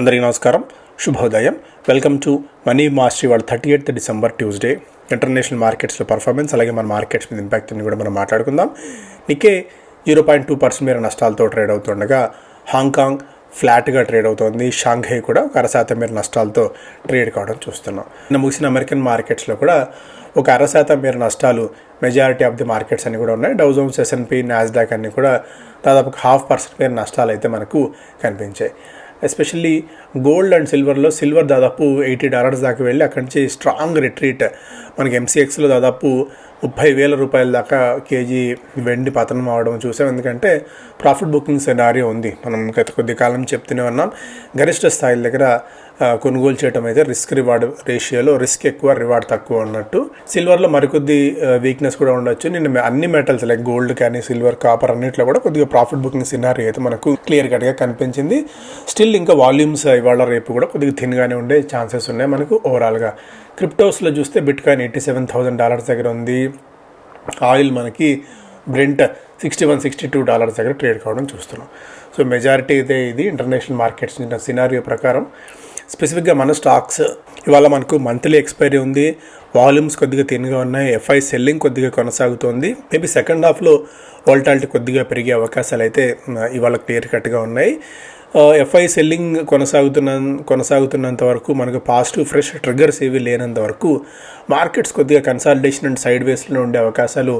అందరికీ నమస్కారం. శుభోదయం. వెల్కమ్ టు మనీ మాస్టరీ వాళ్ళ thirty eighth December Tuesday international మార్కెట్స్లో పర్ఫార్మెన్స్ అలాగే మన మార్కెట్స్ మీద ఇంపాక్ట్ అని కూడా మనం మాట్లాడుకుందాం. Nikkei zero point two percent మేర నష్టాలతో ట్రేడ్ అవుతుండగా హాంకాంగ్ ఫ్లాట్గా ట్రేడ్ అవుతోంది. షాంఘై కూడా ఒక అరశాతం మేర నష్టాలతో ట్రేడ్ కావడం చూస్తున్నాం. నిన్న ముగిసిన అమెరికన్ మార్కెట్స్లో కూడా ఒక అర శాతం మేర నష్టాలు మెజారిటీ ఆఫ్ ది మార్కెట్స్ అన్ని కూడా ఉన్నాయి. డౌజోన్స్ ఎస్ఎన్పి నాస్డాక్ అన్ని కూడా దాదాపు హాఫ్ పర్సెంట్ మేర నష్టాలు అయితే మనకు కనిపించాయి. ఎస్పెషల్లీ గోల్డ్ అండ్ సిల్వర్లో సిల్వర్ దాదాపు ఎయిటీ డాలర్స్ దాకా వెళ్ళి అక్కడి నుంచి స్ట్రాంగ్ రిట్రీట్. మనకి ఎంసీఎక్స్లో దాదాపు ముప్పై వేల రూపాయల దాకా కేజీ వెండి పతనం అవడం చూసాం. ఎందుకంటే ప్రాఫిట్ బుకింగ్ సెనారీ ఉంది. మనం గత కొద్ది కాలం చెప్తూనే ఉన్నాం. గరిష్ట స్థాయిల దగ్గర కొనుగోలు చేయడం అయితే రిస్క్ రివార్డ్ రేషియోలో రిస్క్ ఎక్కువ రివార్డ్ తక్కువ అన్నట్టు. సిల్వర్లో మరికొద్ది వీక్నెస్ కూడా ఉండొచ్చు. నేను అన్ని మెటల్స్ లైక్ గోల్డ్ కానీ సిల్వర్ కాపర్ అన్నిట్లో కూడా కొద్దిగా ప్రాఫిట్ బుకింగ్ సినారీ అయితే మనకు క్లియర్ కట్గా కనిపించింది. స్టిల్ ఇంకా వాల్యూమ్స్ ఇవాళ రేపు కూడా కొద్దిగా థిన్గానే ఉండే ఛాన్సెస్ ఉన్నాయి మనకు ఓవరాల్గా క్రిప్టోస్లో చూస్తే bitcoin eighty seven thousand dollars దగ్గర ఉంది. ఆయిల్ మనకి Brent sixty one sixty two dollars దగ్గర ట్రేడ్ కావడం చూస్తున్నాం. సో మెజారిటీ అయితే ఇది ఇంటర్నేషనల్ మార్కెట్స్ సినారియో ప్రకారం. స్పెసిఫిక్గా మన స్టాక్స్ ఇవాళ మనకు మంత్లీ ఎక్స్పైరీ ఉంది వాల్యూమ్స్ కొద్దిగా తిన్గా ఉన్నాయి ఎఫ్ఐ సెల్లింగ్ కొద్దిగా కొనసాగుతోంది మేబీ సెకండ్ హాఫ్లో వోల్టాలిటీ కొద్దిగా పెరిగే అవకాశాలు అయితే ఇవాళ క్లియర్ కట్గా ఉన్నాయి. ఎఫ్ఐ సెల్లింగ్ కొనసాగుతున్న కొనసాగుతున్నంత వరకు మనకు పాజిటివ్ ఫ్రెష్ ట్రిగ్గర్స్ ఏవి లేనంత వరకు మార్కెట్స్ కొద్దిగా కన్సాలిడేషన్ అండ్ సైడ్ వేస్లో ఉండే అవకాశాలు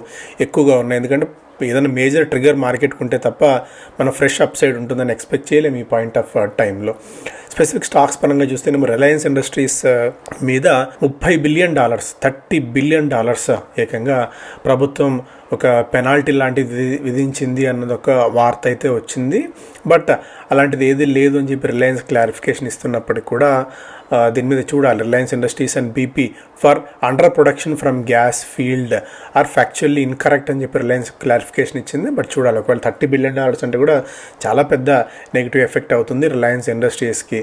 ఎక్కువగా ఉన్నాయి. ఎందుకంటే ఏదైనా మేజర్ ట్రిగ్గర్ మార్కెట్ ఉంటే తప్ప మన ఫ్రెష్ అప్ సైడ్ ఉంటుందని ఎక్స్పెక్ట్ చేయలేము ఈ పాయింట్ ఆఫ్ టైంలో. స్పెసిఫిక్ స్టాక్స్ పరంగా చూస్తే మేము రిలయన్స్ ఇండస్ట్రీస్ మీద ముప్పై billion dollars thirty billion dollars ఏకంగా ప్రభుత్వం ఒక పెనాల్టీ లాంటిది విధించింది అన్నది ఒక వార్త అయితే వచ్చింది. బట్ అలాంటిది ఏది లేదు అని చెప్పి రిలయన్స్ క్లారిఫికేషన్ ఇస్తున్నప్పటికీ కూడా దీని మీద చూడాలి. Reliance Industries and BP for under production from gas field are factually incorrect అని చెప్పి రిలయన్స్ క్లారిఫికేషన్ ఇచ్చింది. బట్ చూడాలి ఒకవేళ థర్టీ బిలియన్ డాలర్స్ అంటే కూడా చాలా పెద్ద నెగిటివ్ ఎఫెక్ట్ అవుతుంది రిలయన్స్ ఇండస్ట్రీస్కి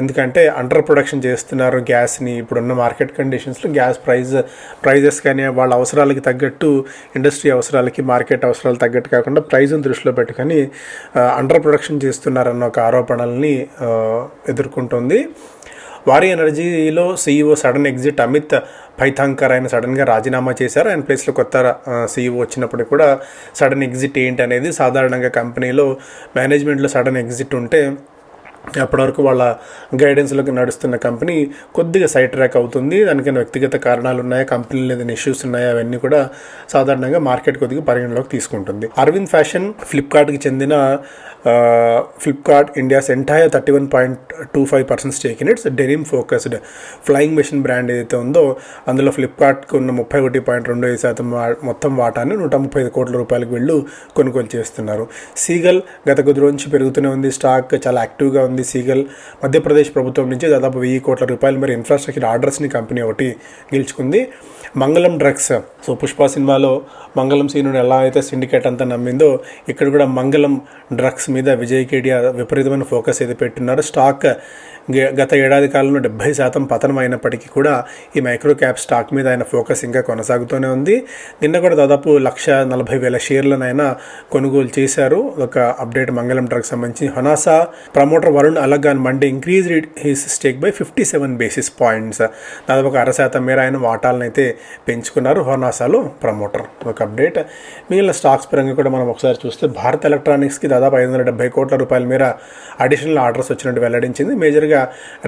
ఎందుకంటే అండర్ ప్రొడక్షన్ చేస్తున్నారు గ్యాస్ని ఇప్పుడున్న మార్కెట్ కండిషన్స్లో గ్యాస్ ప్రైజ్ ప్రైజెస్ కానీ వాళ్ళ అవసరాలకి తగ్గట్టు ఇండస్ట్రీ అవసరాలకి మార్కెట్ అవసరాలు తగ్గట్టు కాకుండా ప్రైజ్ని దృష్టిలో పెట్టుకొని అండర్ ప్రొడక్షన్ చేస్తున్నారన్న ఒక ఆరోపణల్ని ఎదుర్కొంటుంది. వారి ఎనర్జీలో CEO sudden exit Amit Paithankar ఆయన సడన్గా రాజీనామా చేశారు. ఆయన ప్లేస్లో కొత్త సీఈఓ వచ్చినప్పుడు కూడా సడన్ ఎగ్జిట్ ఏంటి అనేది సాధారణంగా కంపెనీలో మేనేజ్మెంట్లో సడన్ ఎగ్జిట్ ఉంటే అప్పటివరకు వాళ్ళ గైడెన్స్లోకి నడుస్తున్న కంపెనీ కొద్దిగా సైడ్ ట్రాక్ అవుతుంది. దానికైనా వ్యక్తిగత కారణాలు ఉన్నాయా కంపెనీలు ఏదైనా ఇష్యూస్ ఉన్నాయా అవన్నీ కూడా సాధారణంగా మార్కెట్ కొద్దిగా పరిగణలోకి తీసుకుంటుంది. అరవింద్ ఫ్యాషన్ ఫ్లిప్కార్ట్కి చెందిన Flipkart India's entire thirty one point two five percent stake in its denim focused flying machine brand ఏదైతే ఉందో అందులో ఫ్లిప్కార్ట్కి ఉన్న ముప్పై ఒకటి పాయింట్ రెండు ఐదు శాతం వా- మొత్తం వాటాన్ని నూట ముప్పై ఐదు కోట్ల రూపాయలకు వెళ్ళు కొనుగోలు చేస్తున్నారు. సీగల్ గత కొద్ది రోజు నుంచి పెరుగుతూనే ఉంది. స్టాక్ చాలా యాక్టివ్గా ఉంది సీగల్ మధ్యప్రదేశ్ ప్రభుత్వం నుంచి దాదాపు వెయ్యి కోట్ల రూపాయలు మరి ఇన్ఫ్రాస్ట్రక్చర్ ఆర్డర్స్ని కంపెనీ ఒకటి గెలుచుకుంది. మంగళం డ్రగ్స్. సో పుష్ప సినిమాలో మంగళం సీను ఎలా అయితే సిండికేట్ అంతా నమ్మిందో ఇక్కడ కూడా మంగళం డ్రగ్స్ మీద విజయ్ కేడియా విపరీతమైన ఫోకస్ అయితే పెట్టున్నారు. స్టాక్ గత ఏడాది కాలంలో డెబ్బై శాతం పతనం అయినప్పటికీ కూడా ఈ మైక్రో క్యాప్ స్టాక్ మీద ఆయన ఫోకస్ ఇంకా కొనసాగుతూనే ఉంది. నిన్న కూడా దాదాపు లక్ష నలభై వేల షేర్లను ఆయన కొనుగోలు చేశారు. ఒక అప్డేట్ మంగళం డ్రగ్స్ సంబంధించి Honasa promoter Varun అలగాన్ Monday increase his stake by fifty seven basis points దాదాపు ఒక అర శాతం మేర ఆయన వాటాలను అయితే పెంచుకున్నారు హోనాసాలు ప్రమోటర్. ఒక అప్డేట్. మిగిలిన స్టాక్స్ పరంగా కూడా మనం ఒకసారి చూస్తే భారత్ ఎలక్ట్రానిక్స్కి దాదాపు ఐదు వందల డెబ్బై కోట్ల రూపాయల మేర అడిషనల్ ఆర్డర్స్ వచ్చినట్టు వెల్లడించింది. మేజర్గా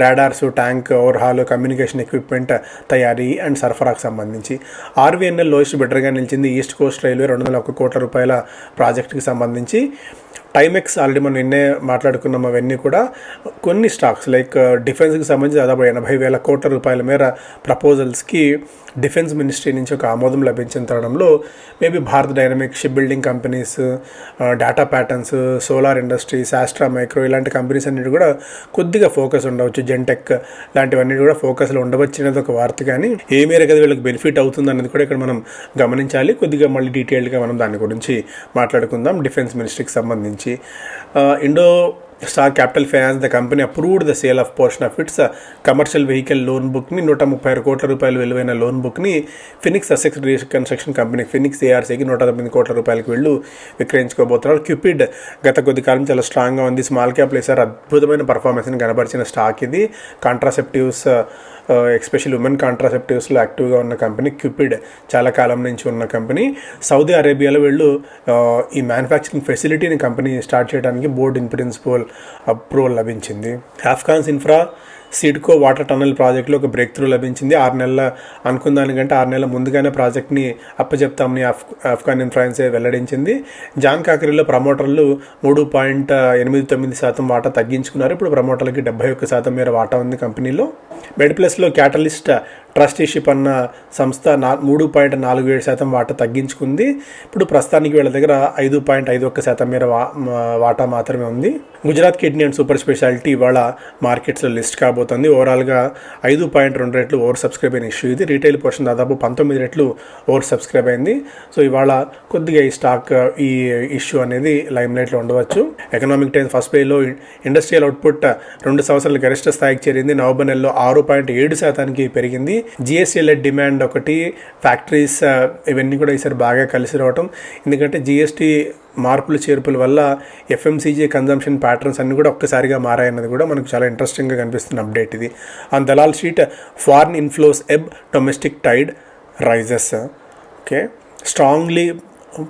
radars tank overhaul communication equipment తయారీ అండ్ సరఫరాకు సంబంధించి. ఆర్వీఎన్ఎల్ లోయెస్ట్ బెటర్గా నిలిచింది ఈస్ట్ కోస్ట్ రైల్వే రెండు వందల ఒక్క కోట్ల రూపాయల ప్రాజెక్టుకి సంబంధించి. టైమెక్స్ ఆల్రెడీ మనం నిన్నే మాట్లాడుకున్నాం అవన్నీ కూడా. కొన్ని స్టాక్స్ లైక్ డిఫెన్స్కి సంబంధించి దాదాపు ఎనభై వేల కోట్ల రూపాయల మేర ప్రపోజల్స్కి డిఫెన్స్ మినిస్ట్రీ నుంచి ఒక ఆమోదం లభించిన తరుణంలో maybe Bharat dynamic ship building companies data patterns solar industries Astra micro ఇలాంటి కంపెనీస్ అన్నిటి కూడా కొద్దిగా ఫోకస్ ఉండవచ్చు. జెన్టెక్ లాంటివన్నీ కూడా ఫోకస్లో ఉండవచ్చు అనేది ఒక వార్త కానీ ఏ మేరకు అది వీళ్ళకి బెనిఫిట్ అవుతుంది అనేది కూడా ఇక్కడ మనం గమనించాలి. కొద్దిగా మళ్ళీ డీటెయిల్డ్గా మనం దాని గురించి మాట్లాడుకుందాం. డిఫెన్స్ మినిస్ట్రీకి సంబంధించి Indo star capital finance the company approved the sale of portion of its commercial vehicle loan బుక్ని నూట ముప్పై ఆరు కోట్ల రూపాయలు విలువైన లోన్ బుక్ని ఫినిక్స్ అసెక్స్ కన్స్ట్రక్షన్ కంపెనీ ఫినిక్స్ ఏఆర్సీకి నూట తొమ్మిది కోట్ల రూపాయలకు వెళ్ళు విక్రయించుకోబోతున్నారు. క్యూపిడ్ గత కొద్ది కాలం చాలా స్ట్రాంగ్గా ఉంది. స్మాల్ క్యాప్ సార్ అద్భుతమైన పర్ఫార్మెన్స్ని కనబరిచిన స్టాక్ ఇది. కాంట్రాసెప్టివ్స్ ఎస్పెషల్ ఉమెన్ కాంట్రాసెప్టివ్స్లో యాక్టివ్గా ఉన్న కంపెనీ క్యూపిడ్. చాలా కాలం నుంచి ఉన్న కంపెనీ. సౌదీ అరేబియాలో వీళ్ళు ఈ మ్యానుఫ్యాక్చరింగ్ ఫెసిలిటీని కంపెనీ స్టార్ట్ చేయడానికి బోర్డ్ ఇన్ ప్రిన్సిపల్ అప్రూవల్ లభించింది. Afcons infra CIDCO water tunnel ప్రాజెక్టులో ఒక బ్రేక్ త్రూ లభించింది. ఆరు నెలల అనుకున్న దానికంటే ఆరు నెలల ముందుగానే ప్రాజెక్ట్ని అప్పచెప్తామని ఆఫ్ ఆఫ్ఘాన్ ఇన్ఫ్రాన్సే వెల్లడించింది. జాన్ కాకరీలో ప్రమోటర్లు మూడు పాయింట్ ఎనిమిది తొమ్మిది శాతం వాటా తగ్గించుకున్నారు. ఇప్పుడు ప్రమోటర్లకి డెబ్బై ఒక్క శాతం మేర వాటా ఉంది కంపెనీలో. మెడ్ ప్లస్లో క్యాటలిస్ట్ ట్రస్టీషిప్ అన్న సంస్థ నా మూడు పాయింట్ నాలుగు ఏడు శాతం వాటా తగ్గించుకుంది. ఇప్పుడు ప్రస్తుతానికి వీళ్ళ దగ్గర ఐదు పాయింట్ ఐదు ఒక్క శాతం మేర వా వాటా మాత్రమే ఉంది. Gujarat kidney and super speciality ఇవాళ మార్కెట్స్లో లిస్ట్ కాబోతుంది. ఓవరాల్గా ఐదు పాయింట్ రెండు రెట్లు ఓవర్ సబ్స్క్రైబ్ అయిన ఇష్యూ ఇది. రీటైల్ పోర్షన్ దాదాపు పంతొమ్మిది రెట్లు ఓవర్ సబ్స్క్రైబ్ అయింది. సో ఇవాళ కొద్దిగా ఈ స్టాక్ ఈ ఇష్యూ అనేది లైమ్ లైట్లో ఉండవచ్చు. ఎకనామిక్ టైమ్స్ ఫస్ట్ పేలో ఇండస్ట్రియల్ అవుట్పుట్ రెండు సంవత్సరాల గరిష్ట స్థాయికి చేరింది. నవంబర్ నెలలో ఆరు పాయింట్ ఏడు శాతానికి పెరిగింది. జిఎస్టీ డిమాండ్ ఒకటి ఫ్యాక్టరీస్ uh, ఇవన్నీ కూడా ఈసారి బాగా కలిసి రావటం. ఎందుకంటే జిఎస్టీ మార్పులు చేర్పుల వల్ల ఎఫ్ఎంసీజీ కన్జంప్షన్ ప్యాటర్న్స్ అన్నీ కూడా ఒక్కసారిగా మారాయన్నది కూడా మనకు చాలా ఇంట్రెస్టింగ్గా కనిపిస్తున్న అప్డేట్ ఇది. On Dalal street foreign inflows ebb domestic tide rises okay strongly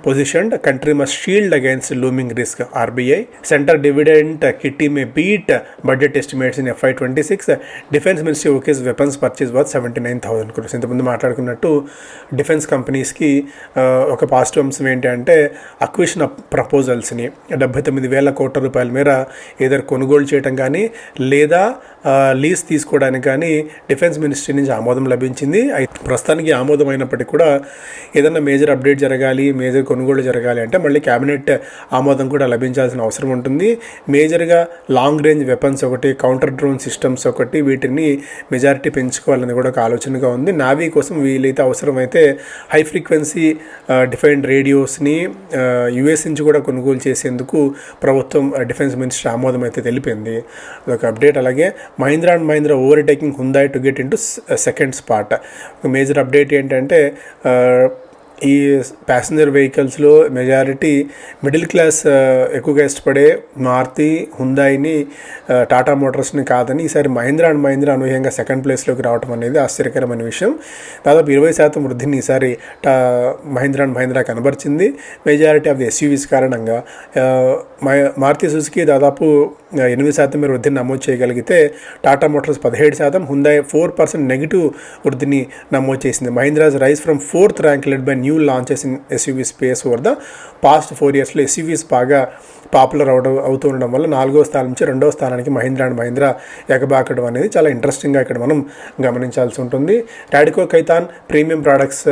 positioned. Country must shield against looming risk rbi center dividend kitty may beat budget estimates in fy26 defense ministry ok's weapons purchase worth 79000 crores. ఇంతకుముందు మాట్లాడుకున్నట్టు defence కంపెనీస్కి ఒక positive అంశం ఏంటంటే acquisition ప్రపోజల్స్ని డెబ్బై తొమ్మిది వేల కోట్ల రూపాయల మేర ఏదైనా కొనుగోలు చేయడం కానీ లేదా లీజ్ తీసుకోవడానికి కానీ డిఫెన్స్ మినిస్ట్రీ నుంచి ఆమోదం లభించింది. అయితే ప్రస్తుతానికి ఆమోదం అయినప్పటికీ కూడా ఏదైనా మేజర్ అప్డేట్ జరగాలి మేజర్ కొనుగోలు జరగాలి అంటే మళ్ళీ క్యాబినెట్ ఆమోదం కూడా లభించాల్సిన అవసరం ఉంటుంది. మేజర్గా లాంగ్ రేంజ్ వెపన్స్ ఒకటి కౌంటర్ డ్రోన్ సిస్టమ్స్ ఒకటి వీటిని మెజారిటీ పెంచుకోవాలని కూడా ఒక ఆలోచనగా ఉంది. నావీ కోసం వీలైతే అవసరమైతే హై ఫ్రీక్వెన్సీ డిఫైన్డ్ రేడియోస్ని యుఎస్ నుంచి కూడా కొనుగోలు చేసేందుకు ప్రభుత్వం డిఫెన్స్ మినిస్టర్ ఆమోదం అయితే తెలిపింది. అదొక అప్డేట్. అలాగే Mahindra and Mahindra overtaking Hyundai to get into second spot major update ఏంటంటే ఈ ప్యాసింజర్ వెహికల్స్లో మెజారిటీ మిడిల్ క్లాస్ ఎక్కువగా ఇష్టపడే మారుతి హుందాయిని టాటా మోటార్స్ని కాదని ఈసారి మహీంద్రా అండ్ మహీంద్రా అనూహ్యంగా సెకండ్ ప్లేస్లోకి రావడం అనేది ఆశ్చర్యకరమైన విషయం. దాదాపు ఇరవై శాతం వృద్ధిని ఈసారి టా మహీంద్రా అండ్ మహీంద్రా కనబరిచింది. మెజారిటీ ఆఫ్ ది ఎస్యూవీస్ కారణంగా uh, మారుతి సుజుకి దాదాపు uh, ఎనిమిది శాతం మీరు వృద్ధిని నమోదు చేయగలిగితే టాటా మోటార్స్ పదిహేడు శాతం హుందాయ్ ఫోర్ పర్సెంట్ నెగిటివ్ వృద్ధిని నమోదు చేసింది. Mahindra's rise from fourth rank led by new launches in SUV space over the past four ఇయర్స్లో ఎస్యూవీస్ బాగా పాపులర్ అవడం అవుతూ ఉండడం వల్ల నాలుగో స్థానం నుంచి రెండో స్థానానికి మహీంద్రా అండ్ మహీంద్రా ఎగబాకడం అనేది చాలా ఇంట్రెస్టింగ్గా ఇక్కడ మనం గమనించాల్సి ఉంటుంది. రాడికో కైతాన్ ప్రీమియం ప్రోడక్ట్స్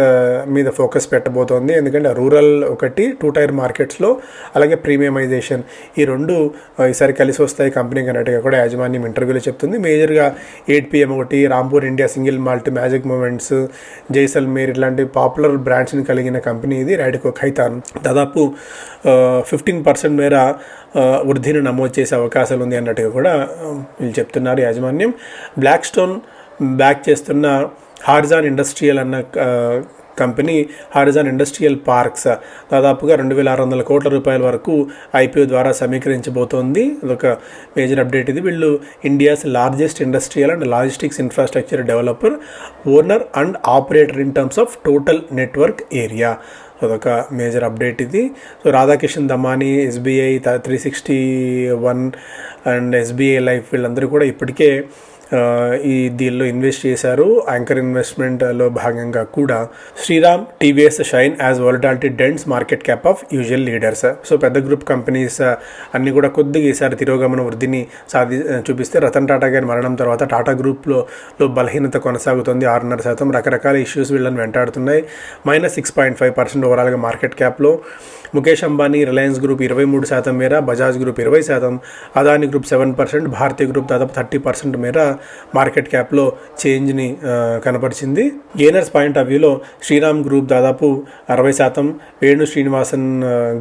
మీద ఫోకస్ పెట్టబోతోంది. ఎందుకంటే రూరల్ ఒకటి టూ టైర్ మార్కెట్స్లో అలాగే ప్రీమియమైజేషన్ ఈ రెండు ఈసారి కలిసి వస్తాయి. కంపెనీ అన్నట్టుగా కూడా యాజమాన్యం ఇంటర్వ్యూలో చెప్తుంది. మేజర్గా ఎయిట్ పిఎం ఒకటి Rampur India single malt magic moments Jaisalmer ఇలాంటి పాపులర్ బ్రాండ్స్ని కలిగిన కంపెనీ ఇది రాడికో ఖైతాన్ దాదాపు ఫిఫ్టీన్ పర్సెంట్ మేర వృద్ధిని నమోదు చేసే అవకాశాలు ఉంది అన్నట్టుగా కూడా వీళ్ళు చెప్తున్నారు యాజమాన్యం. బ్లాక్ స్టోన్ బ్యాక్ చేస్తున్న హార్జాన్ ఇండస్ట్రియల్ అన్న కంపెనీ హారిజాన్ ఇండస్ట్రియల్ పార్క్స్ దాదాపుగా రెండు వేల ఆరు వందల కోట్ల రూపాయల వరకు ఐపీఓ ద్వారా సమీకరించబోతోంది. అదొక మేజర్ అప్డేట్ ఇది. వీళ్ళు India's largest industrial and logistics infrastructure developer owner and operator in terms of total network area అదొక మేజర్ అప్డేట్ ఇది. So Radhakishan Damani SBI three sixty one and SBI life వీళ్ళందరూ కూడా ఇప్పటికే ఈ దీనిలో ఇన్వెస్ట్ చేశారు. యాంకర్ ఇన్వెస్ట్మెంట్లో భాగంగా కూడా Shriram TVS shine as volatility dents market cap of usual leaders. So పెద్ద గ్రూప్ కంపెనీస్ అన్నీ కూడా కొద్దిగా ఈసారి తిరోగమన వృద్ధిని సాధి చూపిస్తే రతన్ టాటా గారి మరణం తర్వాత టాటా గ్రూప్లో లో బలహీనత కొనసాగుతుంది. ఆరున్నర శాతం రకరకాల ఇష్యూస్ వీళ్ళని వెంటాడుతున్నాయి. Minus six point five percent ఓవరాల్గా మార్కెట్ క్యాప్లో ముఖేష్ అంబానీ రిలయన్స్ గ్రూప్ ఇరవై మూడు శాతం మేర బజాజ్ గ్రూప్ ఇరవై శాతం. Adani group seven percent Bharatiya group దాదాపు థర్టీ పర్సెంట్ మేర మార్కెట్ క్యాప్లో చేంజ్ని కనపరిచింది. గేనర్స్ పాయింట్ ఆఫ్ వ్యూలో శ్రీరామ్ గ్రూప్ దాదాపు అరవై శాతం వేణు శ్రీనివాసన్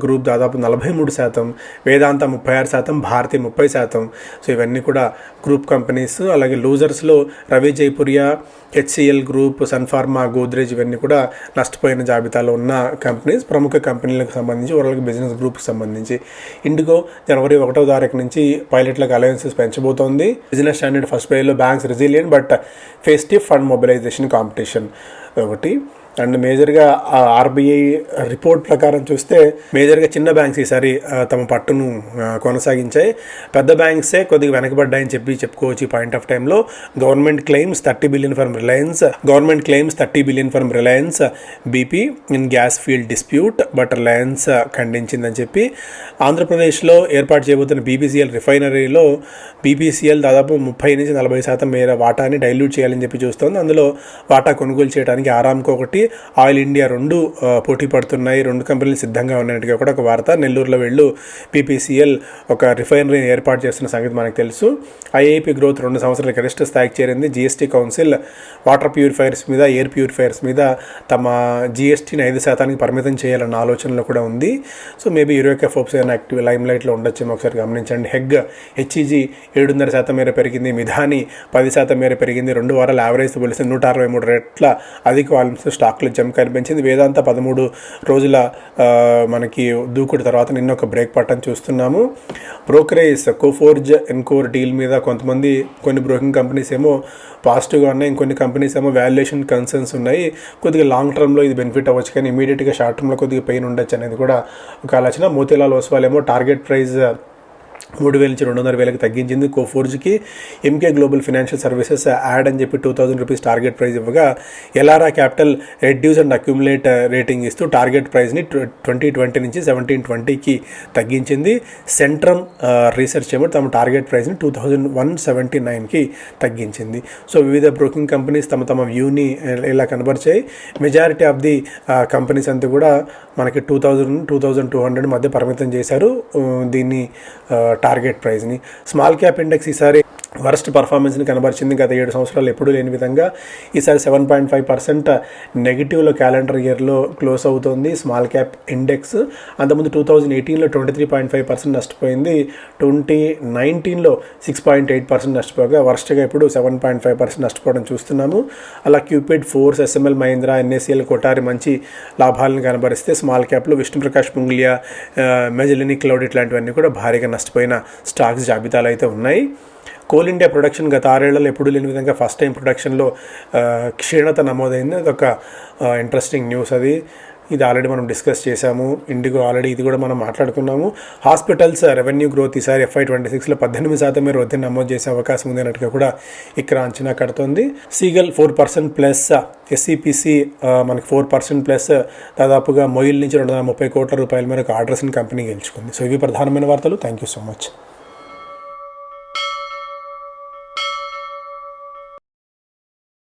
గ్రూప్ దాదాపు నలభై మూడు శాతం వేదాంత ముప్పై ఆరు శాతం భారతి ముప్పై శాతం. సో ఇవన్నీ కూడా గ్రూప్ కంపెనీస్ అలాగే లూజర్స్లో Ravi Jaipuria HCL group Sun Pharma Godrej ఇవన్నీ కూడా నష్టపోయిన జాబితాలో ఉన్న కంపెనీస్ ప్రముఖ కంపెనీలకు సంబంధించి ఓవరాల్గా బిజినెస్ గ్రూప్కి సంబంధించి. ఇండిగో జనవరి ఒకటో తారీఖు నుంచి పైలట్లకు అలయన్సెస్ పెంచబోతోంది. బిజినెస్ స్టాండర్డ్ ఫస్ట్ పేలో banks resilient but festive fund mobilisation competition ఒకటి అండ్ మేజర్గా ఆర్బీఐ రిపోర్ట్ ప్రకారం చూస్తే మేజర్గా చిన్న బ్యాంక్స్ ఈసారి తమ పట్టును కొనసాగించాయి. పెద్ద బ్యాంక్సే కొద్దిగా వెనకబడ్డాయని చెప్పి చెప్పుకోవచ్చు ఈ పాయింట్ ఆఫ్ టైంలో government claims thirty billion for Reliance government claims thirty billion for Reliance BP in gas field dispute but Reliance ఖండించిందని చెప్పి. ఆంధ్రప్రదేశ్లో ఏర్పాటు చేయబోతున్న బీపీసీఎల్ రిఫైనరీలో బీపీసీఎల్ దాదాపు ముప్పై నుంచి నలభై శాతం మేర వాటాని డైల్యూట్ చేయాలని చెప్పి చూస్తోంది. అందులో వాటా కొనుగోలు చేయడానికి ఆరామ్కో ఒకటి ఆయిల్ ఇండియా రెండు పోటీ పడుతున్నాయి. రెండు కంపెనీలు సిద్ధంగా ఉన్నట్టుగా కూడా ఒక వార్త. నెల్లూరులో వెళ్ళు పీపీసీఎల్ ఒక రిఫైనరీని ఏర్పాటు చేస్తున్న సంగతి మనకు తెలుసు. ఐఐపీ గ్రోత్ రెండు సంవత్సరాల గరిష్ట స్థాయికి చేరింది. జీఎస్టీ కౌన్సిల్ వాటర్ ప్యూరిఫైయర్స్ మీద ఎయిర్ ప్యూరిఫైయర్స్ మీద తమ జీఎస్టీని ఐదు శాతానికి పరిమితం చేయాలన్న ఆలోచనలో కూడా ఉంది. సో మేబీ యూరోకా ఫోప్స్ ఏమైనా యాక్టివ్ లైమ్ లైట్లో ఉండొచ్చేమో ఒకసారి గమనించండి. హెగ్ హెచ్ఈజీ ఏడున్నర శాతం మేర పెరిగింది. మిధాని పది శాతం మేర పెరిగింది. రెండు వారాల యావరేజ్ పోలిస్తే నూట అరవై మూడు రెట్ల అధిక వాల్యూమ్స్ స్టాక్లో జంప్ కనిపించింది. వేదాంత పదమూడు రోజుల మనకి దూకుడు తర్వాత నిన్న ఒక బ్రేక్ పట్టని చూస్తున్నాము. బ్రోకరేజ్ కోఫోర్జ్ ఎన్కోర్ డీల్ మీద కొంతమంది కొన్ని బ్రోకింగ్ కంపెనీస్ ఏమో పాజిటివ్గా ఉన్నాయి ఇంకొన్ని కంపెనీస్ ఏమో వాల్యుయేషన్ కన్సర్న్స్ ఉన్నాయి. కొద్దిగా లాంగ్ టర్మ్లో ఇది బెనిఫిట్ అవ్వచ్చు కానీ ఇమీడియట్గా షార్ట్ టర్మ్లో కొద్దిగా పెయిన్ ఉండొచ్చు అనేది కూడా ఒక ఆలోచన. మోతీలాల్ ఓస్వాల్ ఏమో టార్గెట్ ప్రైస్ మూడు వేల నుంచి రెండున్నర వేలకు తగ్గించింది. కోఫోర్జ్కి MK global financial services add అని చెప్పి two thousand rupees target price ఇవ్వగా Elara capital reduce and accumulate rating ఇస్తూ టార్గెట్ ప్రైస్ని ట్వంటీ ట్వంటీ నుంచి సెవెంటీన్ ట్వంటీకి తగ్గించింది. సెంట్రమ్ రీసెర్చ్ ఏమో తమ టార్గెట్ ప్రైస్ని టూ థౌజండ్ వన్ సెవెంటీ నైన్కి తగ్గించింది. సో వివిధ బ్రోకింగ్ కంపెనీస్ తమ తమ వ్యూని ఇలా కనబరిచాయి. మెజారిటీ ఆఫ్ ది కంపెనీస్ అంతా కూడా మనకి two thousand two thousand two hundred మధ్య పరిమితం చేశారు. దీన్ని టార్గెట్ ప్రైస్ని స్మాల్ క్యాప్ ఇండెక్స్ ఈసారి వరస్ట్ పర్ఫార్మెన్స్ని కనబరిచింది గత ఏడు సంవత్సరాలు ఎప్పుడూ లేని విధంగా. ఈసారి సెవెన్ పాయింట్ ఫైవ్ పర్సెంట్ నెగిటివ్లో క్యాలెండర్ ఇయర్లో క్లోజ్ అవుతుంది. స్మాల్ క్యాప్ ఇండెక్స్ అంతకుముందు టూ థౌజండ్ ఎయిటీన్లో twenty three point five percent నష్టపోయింది. ట్వంటీ నైన్టీన్లో సిక్స్ పాయింట్ ఎయిట్ పర్సెంట్ నష్టపోగా వరస్ట్గా ఇప్పుడు సెవెన్ పాయింట్ ఫైవ్ పర్సెంట్ నష్టపోవడం చూస్తున్నాము. అలా Cupid Force SML Mahindra NACL Kothari మంచి లాభాలను కనబరిస్తే స్మాల్ క్యాప్లో విష్ణుప్రకాష్ పుంగ్లియా మెజలిని క్లౌడ్ ఇట్లాంటివన్నీ కూడా భారీగా నష్టపోయిన స్టాక్స్ జాబితాలు అయితే ఉన్నాయి. కోల్ ఇండియా ప్రొడక్షన్ గత ఆరేళ్ళలో ఎప్పుడూ లేని విధంగా ఫస్ట్ టైం ప్రొడక్షన్లో క్షీణత నమోదైంది. అదొక ఇంట్రెస్టింగ్ న్యూస్ అది. ఇది ఆల్రెడీ మనం డిస్కస్ చేశాము. ఇండిగో ఆల్రెడీ ఇది కూడా మనం మాట్లాడుకున్నాము. హాస్పిటల్స్ రెవెన్యూ గ్రోత్ ఈసారి ఎఫ్ఐ ట్వంటీ సిక్స్లో పద్దెనిమిది శాతం మీరు వద్ద నమోదు చేసే అవకాశం ఉంది అన్నట్టుగా కూడా ఇక్కడ అంచనా కడుతోంది. Ceigall four percent plus SCPC మనకి ఫోర్ పర్సెంట్ ప్లస్ దాదాపుగా మొయిల్ నుంచి రెండు వందల ముప్పై కోట్ల రూపాయల మేరకు ఆర్డర్స్ని కంపెనీ గెలుచుకుంది. సో ఇవి ప్రధానమైన వార్తలు. Thank you so much